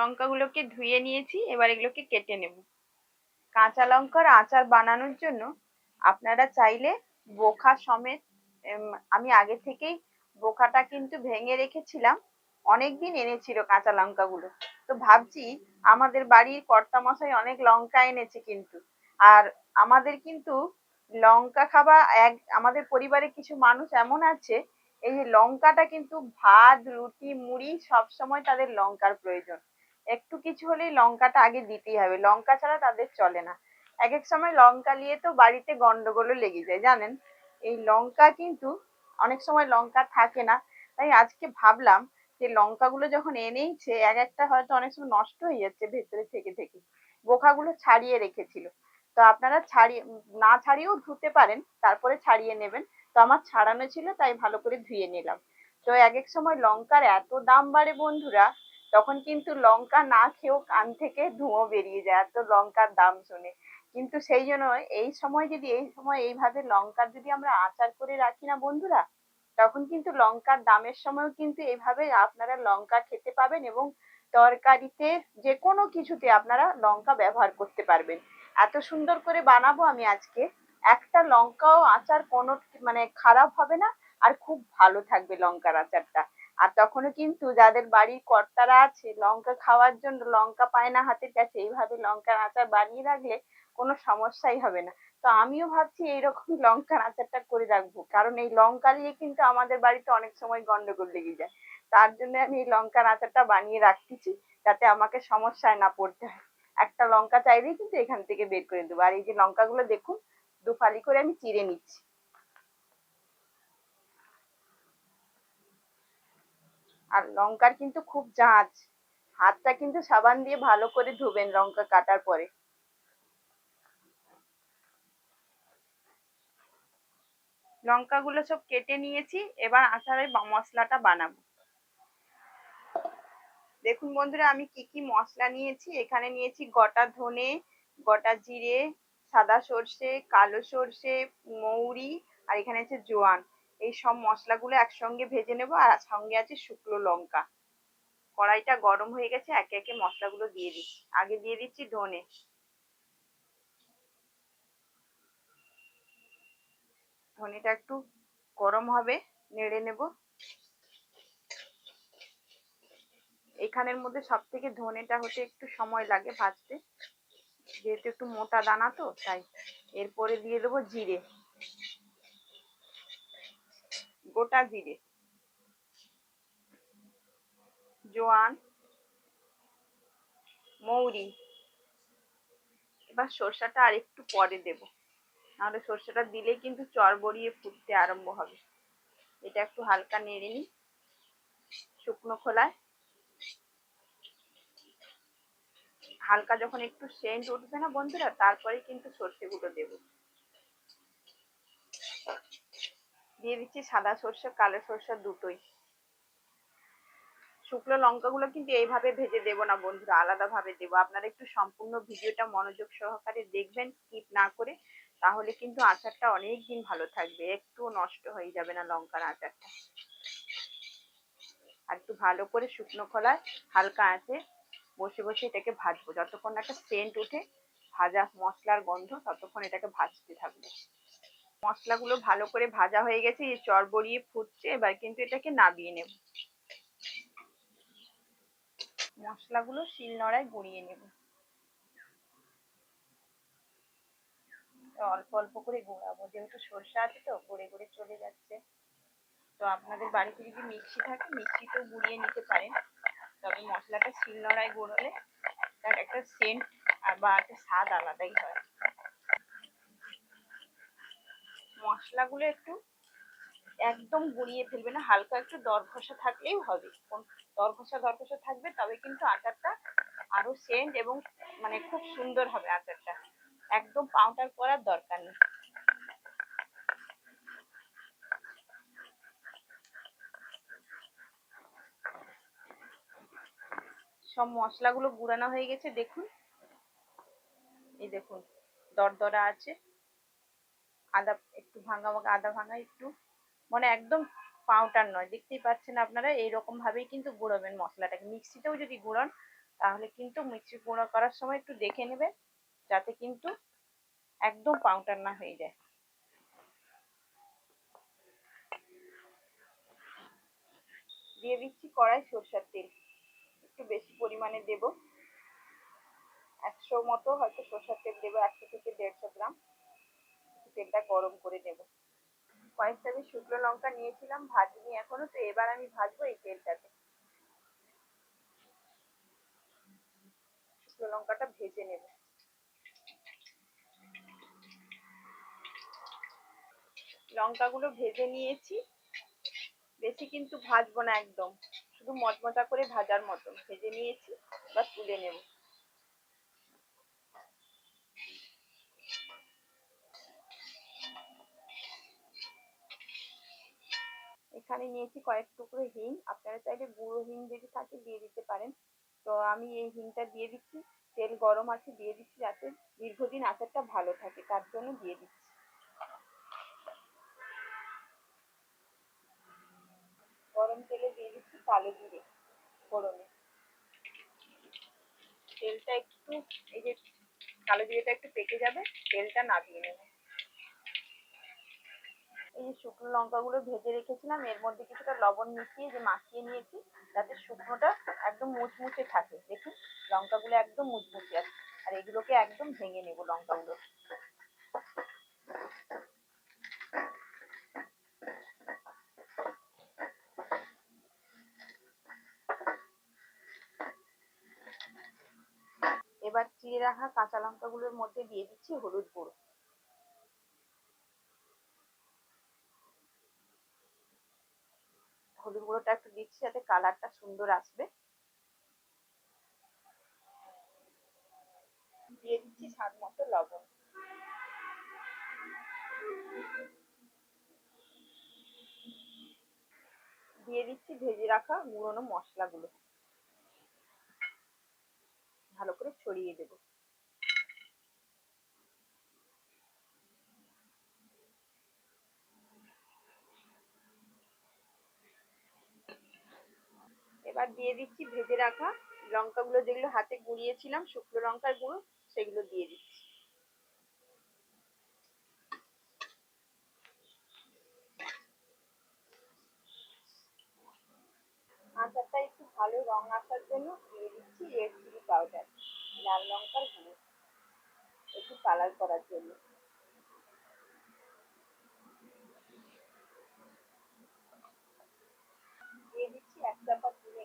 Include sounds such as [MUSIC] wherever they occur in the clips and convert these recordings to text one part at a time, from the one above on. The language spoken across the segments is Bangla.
লঙ্কাগুলোকে ধুয়ে নিয়েছি, এবার এগুলোকে কেটে নেব। কাঁচা লঙ্কার আচার বানানোর জন্য আপনারা চাইলে বোখা সমেত আমি আগে থেকেই বোখাটা কিন্তু ভেঙে রেখেছিলাম, অনেকদিন এনেছিল কাঁচা লঙ্কাগুলো। তো ভাবছি আমাদের বাড়ির কর্তা মশাই অনেক লঙ্কা এনেছে কিন্তু। আর আমাদের কিন্তু লঙ্কা খাওয়া এক, আমাদের পরিবারে কিছু মানুষ এমন আছে, এই যে লঙ্কাটা কিন্তু ভাত, রুটি, মুড়ি সবসময় তাদের লঙ্কার প্রয়োজন। একটু কিছু হলেই লঙ্কাটা আগে দিতেই হবে। লঙ্কা ছাড়া তাদের চলে না। এক এক সময় লঙ্কা নিয়ে তো বাড়িতে গন্ডগোলও লেগে যায়, জানেন? এই লঙ্কা কিন্তু অনেক সময় লঙ্কা থাকে না। তাই আজকে ভাবলাম যে লঙ্কাগুলো যখন এনেইছে, এক একটা হয়তো অনেক সময় নষ্ট হয়ে যাচ্ছে ভেতরে থেকে থেকে। বোখাগুলো ছাড়িয়ে রেখেছিল। তো আপনারা ছাড়িয়ে, না ছাড়িয়েও ধুতে পারেন, তারপরে ছাড়িয়ে নেবেন। তো আমার ছাড়ানো ছিল, তাই ভালো করে ধুয়ে নিলাম। তো এক এক সময় লঙ্কার এত দাম বাড়ে বন্ধুরা তখন কিন্তু লঙ্কা না খেয়েও কান থেকে ধোঁয়া বেরিয়ে যায়, এত লঙ্কার দাম শুনে। কিন্তু সেই জন্য এই সময় যদি, এই সময় এইভাবে লঙ্কার যদি আমরা আচার করে রাখি না বন্ধুরা, তখন কিন্তু লঙ্কার দামের সময়ও কিন্তু এইভাবে আপনারা লঙ্কা খেতে পাবেন এবং তরকারিতে যে কোনো কিছুতে আপনারা লঙ্কা ব্যবহার করতে পারবেন। এত সুন্দর করে বানাবো আমি আজকে। একটা লঙ্কাও আচার কোনো মানে খারাপ হবে না, আর খুব ভালো থাকবে লঙ্কার আচারটা। আর তখনও কিন্তু যাদের বাড়ির কর্তারা আছে, লঙ্কা খাওয়ার জন্য লঙ্কা পায় না হাতের কাছে, এইভাবে লঙ্কার আচার বানিয়ে রাখলে কোনো সমস্যাই হবে না। তো আমিও ভাবছি এইরকম [LAUGHS] লঙ্কার আচারটা করে রাখব। কারণ এই লঙ্কা নিয়ে কিন্তু আমাদের বাড়িতে অনেক সময় গন্ডগোল লেগে যায়। তার জন্য আমি এই লঙ্কার আচারটা বানিয়ে রাখতেছি, যাতে আমাকে সমস্যায় না পড়তে হয়। একটা লঙ্কা চাইলেই কিন্তু এখান থেকে বের করে দেবো। আর এই যে লঙ্কাগুলো দেখুন, দুফালি করে আমি চিড়ে নিচ্ছি। আর লঙ্কার কিন্তু খুব ঝাঁঝ হাতটা কিন্তু সাবান দিয়ে ভালো করে ধুবেন লঙ্কা কাটার পরে। লঙ্কাগুলো সব কেটে নিয়েছি, এবার আচারের মশলাটা বানাবো। দেখুন বন্ধুরা, আমি কি কি মশলা নিয়েছি। এখানে নিয়েছি গোটা ধনে, গোটা জিরে, সাদা সর্ষে, কালো সর্ষে, মৌরি, আর এখানে আছে জোয়ান। এই সব মশলাগুলো একসঙ্গে ভেজে নেব আর সঙ্গে আছে শুকনো লঙ্কা। কড়াইটা গরম হয়ে গেছে, একে একে মশলাগুলো দিয়ে দিচ্ছি। আগে দিয়ে দিচ্ছি ধনে। ধনেটা একটু গরম হবে, নেড়ে নেব। এখানের মধ্যে সব থেকে ধনেটা হতে একটু সময় লাগে ভাজতে। যেহেতু একটু মোটা দানা তো, তাই। এরপরে দিয়ে দেবো জিরে। গোটা জিরে জোয়ান, মৌরি। এবার সর্ষাটা আর একটু পরে দেব। নাহলে সর্ষেটা দিলেই কিন্তু চড়বড়িয়ে ফুটতে আরম্ভ হবে। এটা একটু হালকা নেড়ে নিই। শুকনো খোলায়। হালকা যখন একটু সেন্ট উঠবে না বন্ধুরা, তারপরে কিন্তু সর্ষে গুঁড়ো দেবো। দিয়ে দিচ্ছি সাদা সর্ষে, কালো সর্ষে দুটোই। শুকনো লঙ্কাগুলো কিন্তু এইভাবে ভেজে দেবো না বন্ধুরা আলাদা ভাবে দেবো। আপনারা একটু সম্পূর্ণ ভিডিওটা মনোযোগ সহকারে দেখবেন স্কিপ না করে, তাহলে কিন্তু আচারটা অনেক দিন ভালো থাকবে একটু নষ্ট হয়ে যাবে না লঙ্কার আচারটা। আর একটু ভালো করে শুকনো খোলায় হালকা আছে বসে বসে এটাকে ভাজবো। যতক্ষণ একটা সেন্ট উঠে ভাজা মশলার গন্ধ, ততক্ষণ এটাকে ভাজতে থাকব। মশলাগুলো ভালো করে ভাজা হয়ে গেছে, এই চর বড়িয়ে ফুটছে, এবার কিন্তু এটাকে নাবিয়ে নেব। মশলাগুলো শিলনোড়ায় গুঁড়িয়ে নেব। অল্প অল্প করে গুঁড়াবো, যেহেতু সর্ষে আছে তো, গড়ে গড়ে চলে যাচ্ছে। তো আপনাদের বাড়িতে যদি মিক্সি থাকে, মিক্সিতেও গুঁড়িয়ে নিতে পারেন। তবে মশলাটা শিলনোড়ায় গুঁড়োলে তার একটা সেন্ট বা একটা স্বাদ আলাদাই হয়। মশলাগুলো একটু একদম গুঁড়িয়ে ফেলবে না, হালকা একটু দর দরঘষা থাকলেই হবে। দরঘষা দরঘষা থাকবে, তবে কিন্তু আচারটা আরও সেন্ট এবং মানে খুব সুন্দর হবে আচারটা। একদম পাউডার করার দরকার নেই। সব মশলাগুলো গুঁড়ানো হয়ে গেছে, দেখুন। এই দেখুন, দরদরা আছে। আদা একটু ভাঙা ভাঙা, আদা ভাঙা একটু। মানে একদম পাউডার নয়। দেখতেই পাচ্ছেন আপনারা, এইরকম ভাবেই কিন্তু গুঁড়োবেন মশলাটাকে। মিক্সিতেও যদি গুঁড়োন, তাহলে কিন্তু মিক্সি গুঁড়ো করার সময় একটু দেখে নেবেন, যাতে কিন্তু একদম পাউডার না হয়ে যায়। দিয়ে দিচ্ছি কড়াই সরষের তেল। একটু বেশি পরিমাণে দেব। একশো মতো হয়তো সরষের তেল দেবো, একশো থেকে দেড়শো গ্রাম। তেলটা গরম করে নেব। কয়েকটা আমি শুকনো লঙ্কা নিয়েছিলাম ভাজিনি এখনও, তো এবার আমি ভাজবো এই তেলটাতে। শুকনো লঙ্কাটা ভেজে নেব। লঙ্কাগুলো ভেজে নিয়েছি। বেশি কিন্তু ভাজবো না একদম। শুধু মচমচা করে ভাজার মতন। ভেজে নিয়েছি বা তুলে নেব। এখানে নিয়েছি কয়েক টুকরো হিং। আপনারা চাইলে গুঁড়ো হিং যদি থাকে দিয়ে দিতে পারেন। তো আমি এই হিংটা দিয়ে দিচ্ছি। তেল গরম আছে দিয়ে দিচ্ছি যাতে দীর্ঘদিন আচারটা ভালো থাকে, তার জন্য দিয়ে দিচ্ছি। গরম তেলে দিয়ে দিচ্ছি কালো জিরে ফোড়নে। তেলটা একটু, এই যে কালো জিরেটা একটু পেকে যাবে, তেলটা নামিয়ে নেব। এই যে শুকনো লঙ্কাগুলো ভেজে রেখেছিলাম, এর মধ্যে কিছুটা লবণ মিশিয়ে যে মাখিয়ে নিয়েছি, যাতে শুকনোটা একদম মুচমুচে থাকে। দেখুন, লঙ্কাগুলো একদম মুচমুচে আছে। আর এগুলোকে একদম ভেঙে নেব লঙ্কাগুলো। এবার চিড়ে রাখা কাঁচা লঙ্কাগুলোর মধ্যে দিয়ে দিচ্ছি হলুদ গুঁড়ো। হলুদ গুঁড়োটা একটু দিচ্ছি যাতে কালারটা সুন্দর আসবে। দিয়ে দিচ্ছি স্বাদ মতো লবণ। দিয়ে দিচ্ছি ভেজে রাখা মুড়োনো মশলাগুলো। ভালো করে ছড়িয়ে দেবো। এবার দিয়ে দিচ্ছি, ভেজে রাখা লঙ্কাগুলো যেগুলো হাতে গুঁড়িয়েছিলাম, শুকনো লঙ্কার গুঁড়ো সেগুলো দিয়ে দিচ্ছি। আচারটা একটু ভালো রং আসার জন্য দিয়ে দিচ্ছি রেড চিলি পাউডার লাল লঙ্কার গুঁড়ো, একটু কালার করার জন্য দিয়ে দিচ্ছি এক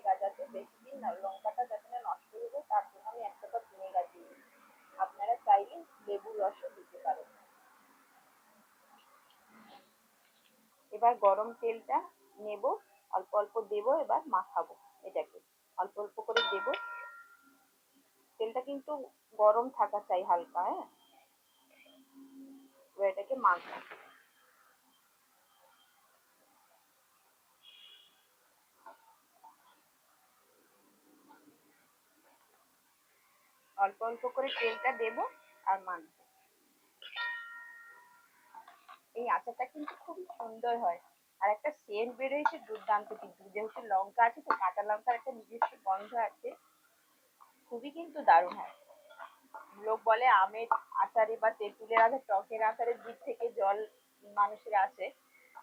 ভিনেগার যাতে বেশি দিন লঙ্কাটা যাতে না নষ্ট হয়ে যায়, তার জন্য আমি এক চামচ ভিনেগার দিয়ে আপনারা চাইলে লেবুর রসও দিতে পারেন। এবার গরম তেলটা নেব, অল্প অল্প দেবো, এবার মাখাবো এটাকে। অল্প অল্প করে দেবো। তেলটা কিন্তু গরম থাকা চাই হালকা হ্যাঁ? এবার এটাকে মাখবো। অল্প অল্প করে তেলটা দেবো আর মাখবো। এই আচারটা কিন্তু খুবই সুন্দর হয়। আর একটা সেন্ট বেরোয়েছে দুর্দান্ত কিন্তু। যেহেতু লঙ্কা আছে, তো কাঁচা লঙ্কার একটা নিজস্ব গন্ধ আছে। খুবই কিন্তু দারুণ হয়। লোক বলে আমের আচারে বা তেঁতুলের আচার, টকের আচারের দিক থেকে জল মানুষের আসে।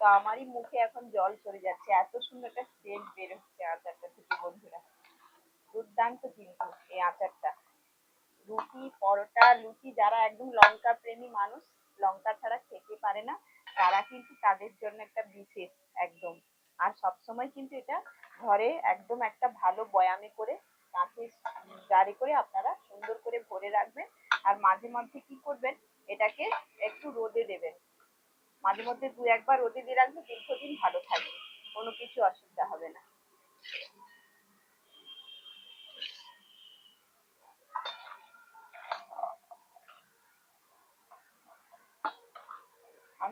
তো আমারই মুখে এখন জল চলে যাচ্ছে। এত সুন্দর একটা সেন্ট বের হচ্ছে আচারটা থেকে, বন্ধুরা। দুর্দান্ত কিন্তু এই আচারটা। রুটি, পরোটা, লুচি যারা একদম লঙ্কা প্রেমী মানুষ, লঙ্কা ছাড়া খেতে পারে না, তারা কিন্তু তাদের জন্য একটা বিশেষ একদম। আর সবসময় কিন্তু এটা ঘরে একদম একটা ভালো বয়ামে করে কাঁচের জারে করে আপনারা সুন্দর করে ভরে রাখবেন। আর মাঝে মধ্যে কি করবেন, এটাকে একটু রোদে দেবেন। মাঝে মধ্যে দু একবার রোদে দিয়ে রাখবে দীর্ঘদিন ভালো থাকবে কোনো কিছু অসুবিধা হবে না।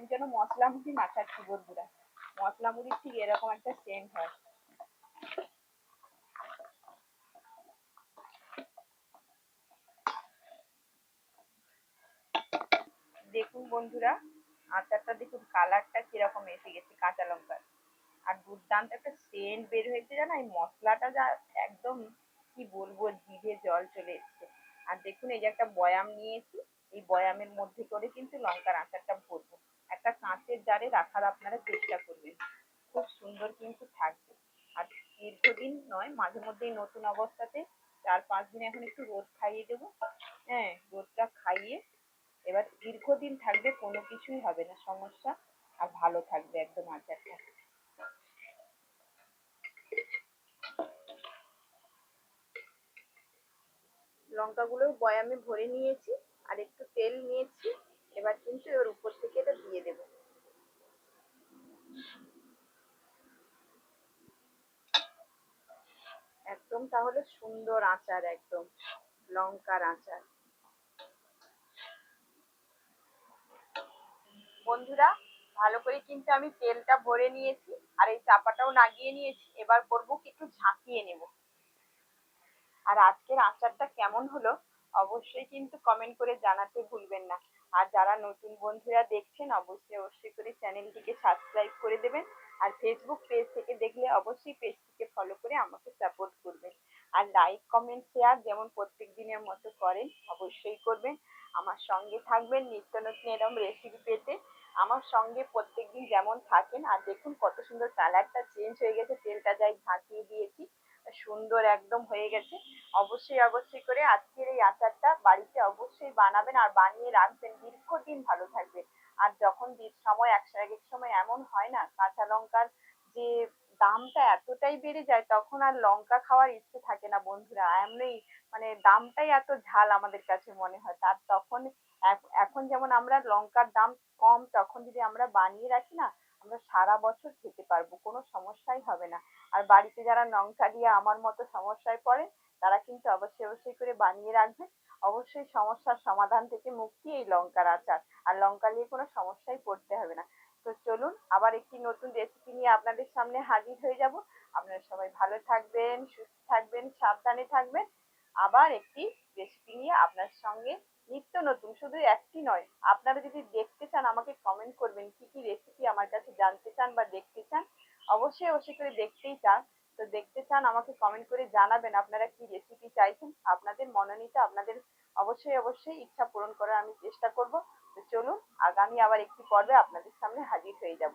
আমি যেন মশলা মুড়ি মাখাচ্ছি বন্ধুরা মশলা মুড়ির ঠিক এরকম একটা সেন্ট হয়। দেখুন বন্ধুরা, আচারটা দেখুন কালারটা কীরকম এসে গেছে কাঁচা লঙ্কার। আর দুর্দান্ত একটা সেন্ট বের হয়েছে জানো, এই মশলাটা যা একদম, কি বলব, জিভে জল চলে এসছে। আর দেখুন, এই যে একটা বয়াম নিয়েছি, এই বয়ামের মধ্যে করে কিন্তু লঙ্কার আচারটা ভরবো। একটা কাঁচের জারে রাখার আপনারা চেষ্টা করবেন। খুব সুন্দর কিন্তু থাকবে। আর দীর্ঘদিন নয়, মাঝে মধ্যেই নতুন অবস্থাতে চার পাঁচ দিন এখন একটু রোদ খাইয়ে দেবো। হ্যাঁ রোদটা খাইয়ে এবার দীর্ঘদিন থাকবে, কোনো কিছুই হবে না, সমস্যা। আর ভালো থাকবে একদম আচারটা লঙ্কাগুলো বয়ামে ভরে নিয়েছি, আর একটু তেল নিয়েছি। এবার কিন্তু ওর উপর থেকে এটা দিয়ে দেবো একদম তাহলে সুন্দর আচার, একদম লঙ্কার আচার। বন্ধুরা, ভালো করে কিন্তু আমি তেলটা ভরে নিয়েছি আর এই চাপাটাও লাগিয়ে নিয়েছি। এবার করব কি একটু ঝাঁকিয়ে নেব। আর আজকের আচারটা কেমন হলো অবশ্যই কিন্তু কমেন্ট করে জানাতে ভুলবেন না। আর যারা নতুন বন্ধুরা দেখছেন, অবশ্যই অবশ্যই করে চ্যানেলটিকে সাবস্ক্রাইব করে দেবেন। আর ফেসবুক পেজ থেকে দেখলে অবশ্যই পেজটিকে ফলো করে আমাকে সাপোর্ট করবেন। আর লাইক কমেন্ট শেয়ার যেমন প্রত্যেক দিনের মতো করেন, অবশ্যই করবেন। আমার সঙ্গে থাকবেন নিত্য নতুন এরকম রেসিপি পেতে। আমার সঙ্গে প্রত্যেকদিন যেমন থাকেন, আর দেখুন কত সুন্দর কালারটা চেঞ্জ হয়ে গেছে। তেলটা যাই ঝাঁকিয়ে দিয়েছি, সুন্দর একদম হয়ে গেছে। অবশ্যই অবশ্যই করে আজকের এই আচারটা বাড়িতে অবশ্যই বানাবেন আর বানিয়ে রাখবেন। দীর্ঘদিন ভালো থাকবে আর যখন সময় এক এক সময় এমন হয় না, কাঁচা লঙ্কার যে দামটা এতটাই বেড়ে যায়, তখন আর লঙ্কা খাওয়ার ইচ্ছে থাকে না বন্ধুরা। এমনি মানে দামটাই এত ঝাল আমাদের কাছে মনে হয়। তার তখন এখন যেমন আমরা লঙ্কার দাম কম, তখন যদি আমরা বানিয়ে রাখি না, আমরা সারা বছর খেতে পারব, কোনো সমস্যাই হবে না। আর বাড়িতে যারা লঙ্কা দিয়ে আমার মতো সমস্যায় পড়ে, তারা কিন্তু অবশ্যই অবশ্যই করে বানিয়ে রাখবেন অবশ্যই সমস্যার সমাধান থেকে মুক্তি এই লঙ্কার আচার। আর লঙ্কা নিয়ে কোনো সমস্যায় পড়তে হবে না। তো চলুন, আবার একটি নতুন রেসিপি নিয়ে আপনাদের সামনে হাজির হয়ে যাব। আপনারা সবাই ভালো থাকবেন, সুস্থ থাকবেন, সাবধানে থাকবেন। আবার একটি রেসিপি নিয়ে আপনার সঙ্গে নিত্য নতুন, শুধু একটি নয়। আপনারা যদি দেখতে চান, আমাকে কমেন্ট করবেন, কি কি রেসিপি আমার কাছে জানতে চান বা দেখতে চান, অবশ্যই অবশ্যই করে দেখতেই চান। তো দেখতে চান, আমাকে কমেন্ট করে জানাবেন আপনারা কি রেসিপি চাইছেন। আপনাদের মনোনীত, আপনাদের অবশ্যই অবশ্যই ইচ্ছা পূরণ করার আমি চেষ্টা করব। তো চলুন, আগামী আবার একটি পর্বে আপনাদের সামনে হাজির হয়ে যাব।